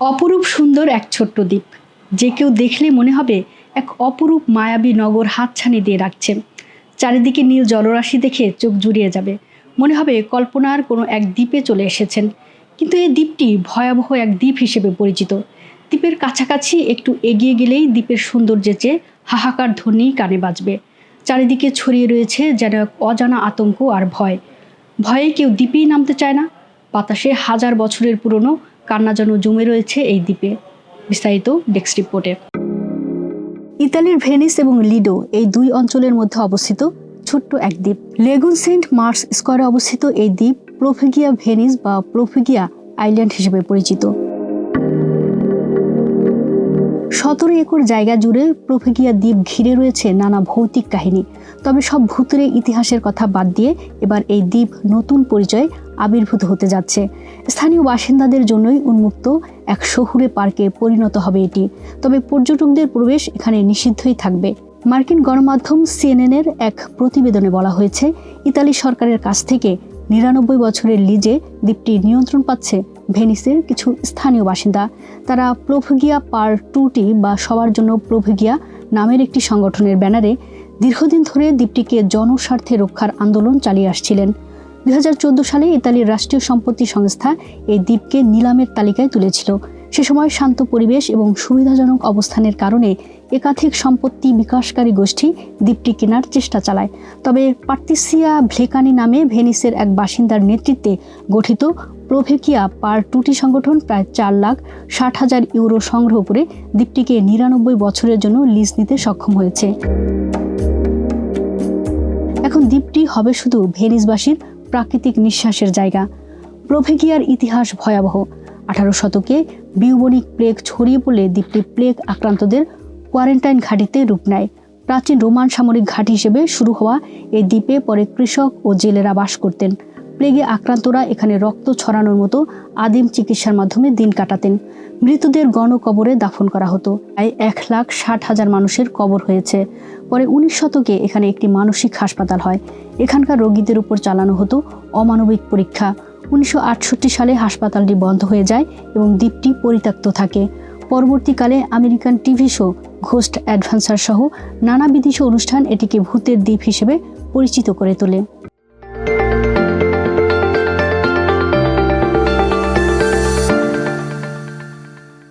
অপরূপ সুন্দর এক ছোট্ট দ্বীপ, যে কেউ দেখলে মনে হবে এক অপরূপ মায়াবী নগর হাতছানি দিয়ে রাখছে। চারিদিকে নীল জলরাশি দেখে চোখ জুড়িয়ে যাবে। মনে হবে কল্পনার কোনো এক দ্বীপে চলে এসেছেন। কিন্তু এই দ্বীপটি ভয়াবহ এক দ্বীপ হিসেবে পরিচিত। দ্বীপের কাছাকাছি একটু এগিয়ে গেলেই দ্বীপের সৌন্দর্যে চেয়ে হাহাকার ধ্বনি কানে বাজবে। চারিদিকে ছড়িয়ে রয়েছে যেন এক অজানা আতঙ্ক আর ভয়। ভয়ে কেউ দ্বীপেই নামতে চায় না। বাতাসে হাজার বছরের পুরনো কান্না যেন জমে রয়েছে এই দ্বীপে। বিস্তারিত ডেস্ক রিপোর্টে। ইতালির ভেনিস এবং লিডো এই দুই অঞ্চলের মধ্যে অবস্থিত ছোট্ট এক দ্বীপ। লেগুন সেন্ট মার্স স্কোয়ারে অবস্থিত এই দ্বীপ প্রোফেগিয়া ভেনিস বা প্রোফেগিয়া আইল্যান্ড হিসেবে পরিচিত। সতেরো একর জায়গা জুড়ে প্রফেগিয়া দ্বীপ ঘিরে রয়েছে নানা ভৌতিক কাহিনী। তবে সব ভূতুরে ইতিহাসের কথা বাদ দিয়ে এবার এই দ্বীপ নতুন পরিচয়ে আবির্ভূত হতে যাচ্ছে। স্থানীয় বাসিন্দাদের জন্যই উন্মুক্ত এক শহুরে পার্কে পরিণত হবে এটি। তবে পর্যটকদের প্রবেশ এখানে নিষিদ্ধই থাকবে। মার্কিন গণমাধ্যম সিএনএনের এক প্রতিবেদনে বলা হয়েছে, ইতালি সরকারের কাছ থেকে নিরানব্বই বছরের লিজে দ্বীপটি নিয়ন্ত্রণ পাচ্ছে ভেনিসের কিছু স্থানীয় বাসিন্দা। তারা প্রোভেগিয়া পার টুটি বা সবার জন্য প্রোভেগিয়া নামের একটি সংগঠনের ব্যানারে দীর্ঘদিন ধরে দ্বীপটিকে জনস্বার্থে রক্ষার আন্দোলন চালিয়ে আসছিলেন। দুই হাজার চোদ্দ সালে ইতালির রাষ্ট্রীয় সম্পত্তি সংস্থা এই দ্বীপকে নিলামের তালিকায় তুলেছিল। সে সময় শান্ত পরিবেশ এবং সুবিধাজনক অবস্থানের কারণে একাধিক সম্পত্তি বিকাশকারী গোষ্ঠী দ্বীপটি কেনার চেষ্টা চালায়। তবে পার্টিসিয়া ভ্লেকানি নামে ভেনিসের এক বাসিন্দার নেতৃত্বে গঠিত প্রভেকিয়া পার টুটি সংগঠন প্রায় চার লাখ ষাট হাজার ইউরো সংগ্রহ করে দ্বীপটিকে নিরানব্বই বছরের জন্য লিজ নিতে সক্ষম হয়েছে। এখন দ্বীপটি হবে শুধু ভেনিসবাসীর প্রাকৃতিক নিঃশ্বাসের জায়গা। প্রভেগিয়ার ইতিহাস ভয়াবহ। আঠারো শতকে বিউবনিক প্লেগ ছড়িয়ে পড়লে দ্বীপটি প্লেগ আক্রান্তদের কোয়ারেন্টাইন ঘাঁটিতে রূপ নেয়। প্রাচীন রোমান সামরিক ঘাঁটি হিসেবে শুরু হওয়া এই দ্বীপে পরে কৃষক ও জেলেরা বাস করতেন। প্লেগে আক্রান্তরা এখানে রক্ত ছড়ানোর মতো আদিম চিকিৎসার মাধ্যমে দিন কাটাতেন। মৃতদের গণকবরে দাফন করা হতো। প্রায় এক লাখ ষাট হাজার মানুষের কবর হয়েছে। পরে উনিশ শতকে এখানে একটি মানসিক হাসপাতাল হয়। এখানকার রোগীদের উপর চালানো হতো অমানবিক পরীক্ষা। উনিশশো আটষট্টি সালে হাসপাতালটি বন্ধ হয়ে যায় এবং দ্বীপটি পরিত্যক্ত থাকে। পরবর্তীকালে American TV show ghost adventure সহ নানাবিধিশ অনুষ্ঠান এটিকে ভূতের দ্বীপ হিসেবে পরিচিত করে তোলে।